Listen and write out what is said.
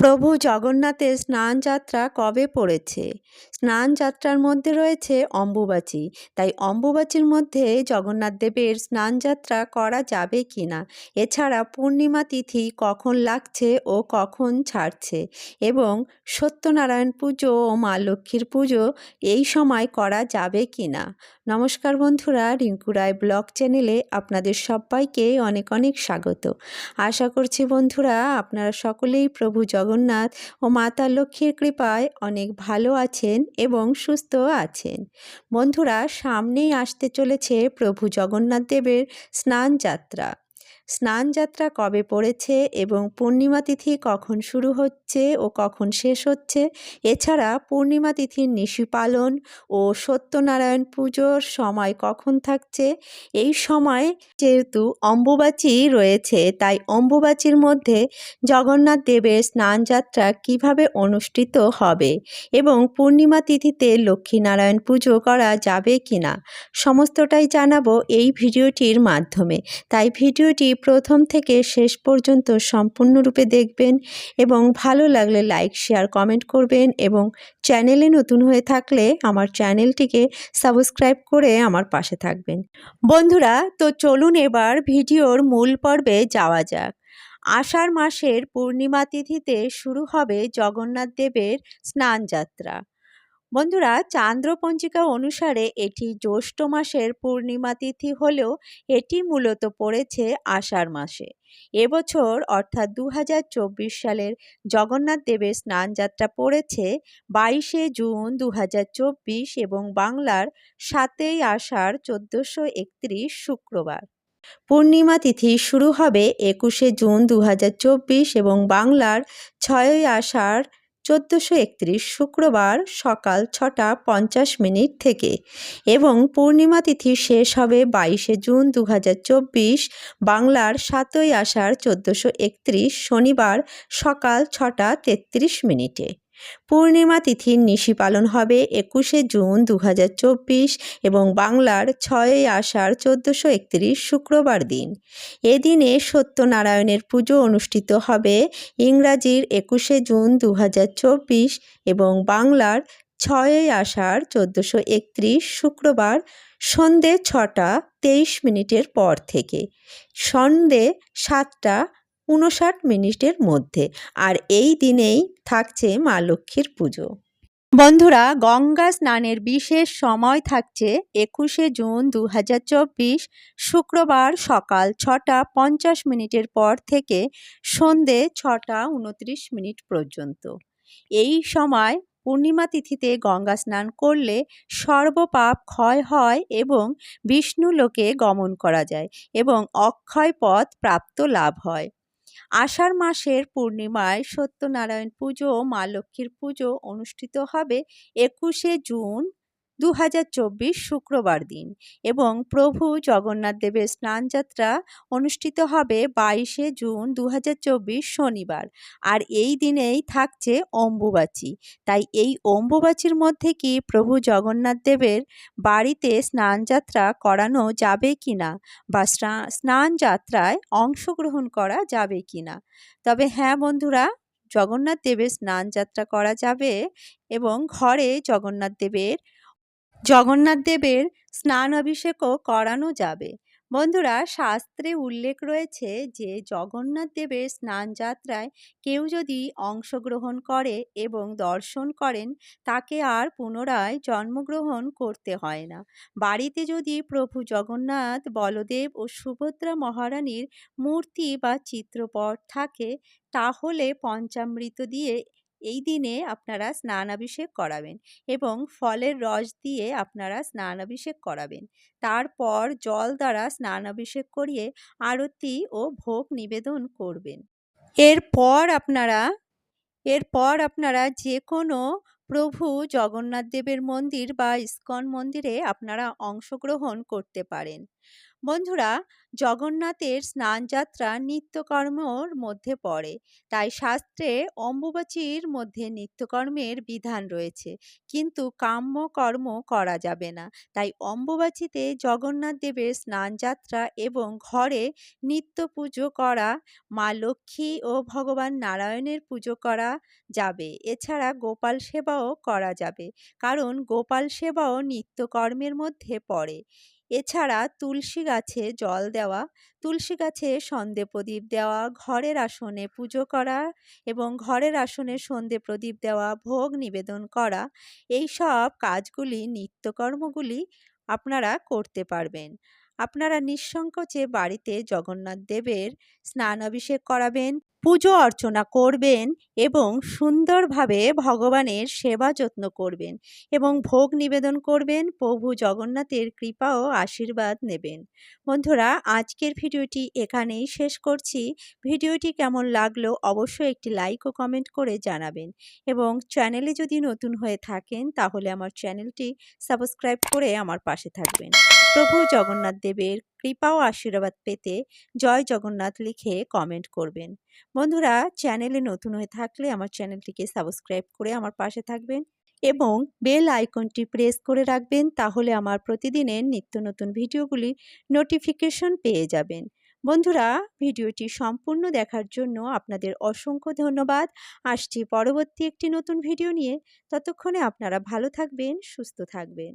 প্রভু জগন্নাথের স্নান যাত্রা কবে পড়েছে? স্নান যাত্রার মধ্যে রয়েছে অম্বুবাচী। তাই অম্বুবাচীর মধ্যে জগন্নাথ দেবের স্নান যাত্রা করা যাবে কি না এছাড়া পূর্ণিমা তিথি কখন লাগছে ও কখন ছাড়ছে? এবং সত্যনারায়ণ পুজো ও মা লক্ষ্মীর পুজো এই সময় করা যাবে কি না নমস্কার বন্ধুরা, রিঙ্কু রায় ব্লগ চ্যানেলে আপনাদের সবাইকে অনেক অনেক স্বাগত। আশা করছি বন্ধুরা, আপনারা সকলেই প্রভু জগন্নাথ ও মাতা লক্ষ্মীর কৃপায় অনেক ভালো আছেন এবং সুস্থ আছেন। বন্ধুরা, সামনেই আসতে চলেছে প্রভু জগন্নাথ দেবের স্নান যাত্রা স্নান যাত্রা কবে পড়েছে এবং পূর্ণিমা তিথি কখন শুরু হচ্ছে ও কখন শেষ হচ্ছে? এছাড়া পূর্ণিমা তিথির নিশি পালন ও সত্যনারায়ণ পুজোর সময় কখন থাকছে? এই সময় যেহেতু অম্বুবাচী রয়েছে, তাই অম্বুবাচীর মধ্যে জগন্নাথ দেবের স্নানযাত্রা কীভাবে অনুষ্ঠিত হবে এবং পূর্ণিমা তিথিতে লক্ষ্মীনারায়ণ পুজো করা যাবে কিনা? সমস্তটাই জানাব এই ভিডিওটির মাধ্যমে। তাই ভিডিওটি প্রথম থেকে শেষ পর্যন্ত সম্পূর্ণরূপে দেখবেন এবং ভালো লাগলে লাইক, শেয়ার, কমেন্ট করবেন এবং চ্যানেলে নতুন হয়ে থাকলে আমার চ্যানেলটিকে সাবস্ক্রাইব করে আমার পাশে থাকবেন। বন্ধুরা, তো চলুন এবার ভিডিওর মূল পর্বে যাওয়া যাক। আষাঢ় মাসের পূর্ণিমা তিথিতে শুরু হবে জগন্নাথ দেবের স্নানযাত্রা। বন্ধুরা চান্দ্র চান্দ্রপঞ্জিকা অনুসারে এটি জ্যৈষ্ঠ মাসের পূর্ণিমা তিথি হলেও এটি মূলত পড়েছে আষাঢ় মাসে। এবছর অর্থাৎ দু হাজার চব্বিশ সালের জগন্নাথ দেবের স্নানযাত্রা পড়েছে বাইশে জুন দু হাজার চব্বিশ এবং বাংলার সাতই আষাঢ় চোদ্দোশো একত্রিশ শুক্রবার। পূর্ণিমা তিথি শুরু হবে একুশে জুন দু হাজার চব্বিশ এবং বাংলার ছয়ই আষাঢ় চোদ্দোশো একত্রিশ শুক্রবার সকাল ছটা পঞ্চাশ মিনিট থেকে এবং পূর্ণিমা তিথি শেষ হবে বাইশে জুন দু হাজার চব্বিশ, বাংলার সাতই আষাঢ় চোদ্দোশো একত্রিশ শনিবার সকাল ছটা তেত্রিশ মিনিটে। পূর্ণিমা তিথির নিশি পালন হবে একুশে জুন দু হাজার চব্বিশ এবং বাংলার ছয়ই আষাঢ় চোদ্দোশো একত্রিশ শুক্রবার দিন। এদিনে সত্যনারায়ণের পুজো অনুষ্ঠিত হবে ইংরাজির একুশে জুন দু হাজার চব্বিশ এবং বাংলার ছয়ই আষাঢ় চোদ্দোশো একত্রিশ শুক্রবার সন্ধে ছটা তেইশ মিনিটের পর থেকে। সন্ধে সাতটা উনষাট মিনিটের মধ্যে। আর এই দিনেই থাকছে মা লক্ষ্মীর পুজো। বন্ধুরা, গঙ্গা স্নানের বিশেষ সময় থাকছে একুশে জুন দু হাজার চব্বিশ, শুক্রবার সকাল ছটা পঞ্চাশ মিনিটের পর থেকে সন্ধে ছটা উনত্রিশ মিনিট পর্যন্ত। এই সময় পূর্ণিমা তিথিতে গঙ্গা স্নান করলে সর্বপাপ ক্ষয় হয় এবং বিষ্ণু লোকে গমন করা যায় এবং অক্ষয় পথ প্রাপ্ত লাভ হয়। আষাঢ় মাসের পূর্ণিমায় সত্যনারায়ণ পুজো মা লক্ষ্মীর পুজো অনুষ্ঠিত হবে একুশে জুন দু হাজার চব্বিশ শুক্রবার দিন এবং প্রভু জগন্নাথ দেবের স্নানযাত্রা অনুষ্ঠিত হবে বাইশে জুন দু হাজার চব্বিশ শনিবার। আর এই দিনেই থাকছে অম্বুবাচী। তাই এই অম্বুবাচীর মধ্যে কি প্রভু জগন্নাথ দেবের বাড়িতে স্নানযাত্রা করানো যাবে কি না বা স্নান যাত্রায় অংশগ্রহণ করা যাবে কি না তবে হ্যাঁ বন্ধুরা, জগন্নাথ দেবের স্নান যাত্রা করা যাবে এবং ঘরে জগন্নাথ দেবের জগন্নাথ দেবের স্নান অভিষেকও করানো যাবে। বন্ধুরা, শাস্ত্রে উল্লেখ রয়েছে যে, জগন্নাথ দেবের স্নান যাত্রায় কেউ যদি অংশগ্রহণ করে এবং দর্শন করেন, তাকে আর পুনরায় জন্মগ্রহণ করতে হয় না। বাড়িতে যদি প্রভু জগন্নাথ, বলদেব ও সুভদ্রা মহারানীর মূর্তি বা চিত্রপট থাকে, তাহলে পঞ্চামৃত দিয়ে এই দিনে আপনারা স্নানাভিষেক করাবেন এবং ফলের রস দিয়ে আপনারা স্নানাভিষেক করাবেন। তারপর জল দ্বারা স্নানাভিষেক করিয়ে আরতি ও ভোগ নিবেদন করবেন। এরপর আপনারা এরপর আপনারা যে কোনো প্রভু জগন্নাথ দেবের মন্দির বা ইস্কন মন্দিরে আপনারা অংশগ্রহণ করতে পারেন। বন্ধুরা, জগন্নাথের স্নানযাত্রা নিত্যকর্মর মধ্যে পড়ে। তাই শাস্ত্রে অম্বুবাচীর মধ্যে নিত্যকর্মের বিধান রয়েছে। কিন্তু কাম্য কর্ম করা যাবে না। তাই অম্বুবাচীতে জগন্নাথ দেবের স্নানযাত্রা এবং ঘরে নিত্য পুজো করা, মা লক্ষ্মী ও ভগবান নারায়ণের পুজো করা যাবে। এছাড়া গোপাল সেবাও করা যাবে। কারণ গোপাল সেবাও নিত্যকর্মের মধ্যে পড়ে। এছাড়া তুলসী গাছে জল দেওয়া, তুলসী গাছে সন্ধে প্রদীপ দেওয়া, ঘরের আসনে পুজো করা এবং ঘরের আসনে সন্ধে প্রদীপ দেওয়া, ভোগ নিবেদন করা এই সব কাজগুলি, নিত্যকর্মগুলি আপনারা করতে পারবেন। আপনারা নিঃসংকোচে বাড়িতে জগন্নাথ দেবের স্নান অভিষেক করাবেন, পুজো অর্চনা করবেন এবং সুন্দরভাবে ভগবানের সেবা যত্ন করবেন এবং ভোগ নিবেদন করবেন। প্রভু জগন্নাথের কৃপা ও আশীর্বাদ নেবেন। বন্ধুরা, আজকের ভিডিওটি এখানেই শেষ করছি। ভিডিওটি কেমন লাগল অবশ্যই একটি লাইক ও কমেন্ট করে জানাবেন এবং চ্যানেলে যদি নতুন হয়ে থাকেন তাহলে আমার চ্যানেলটি সাবস্ক্রাইব করে আমার পাশে থাকবেন। প্রভু জগন্নাথ দেবের কৃপা ও আশীর্বাদ পেতে জয় জগন্নাথ লিখে কমেন্ট করবেন। বন্ধুরা চ্যানেলে নতুন হয়ে থাকলে আমার চ্যানেলটিকে সাবস্ক্রাইব করে আমার পাশে থাকবেন এবং বেল আইকনটি প্রেস করে রাখবেন তাহলে আমার প্রতিদিনের নিত্য নতুন ভিডিওগুলি নোটিফিকেশন পেয়ে যাবেন। বন্ধুরা, ভিডিওটি সম্পূর্ণ দেখার জন্য আপনাদের অসংখ্য ধন্যবাদ। আসছি পরবর্তী একটি নতুন ভিডিও নিয়ে। ততক্ষণে আপনারা ভালো থাকবেন, সুস্থ থাকবেন।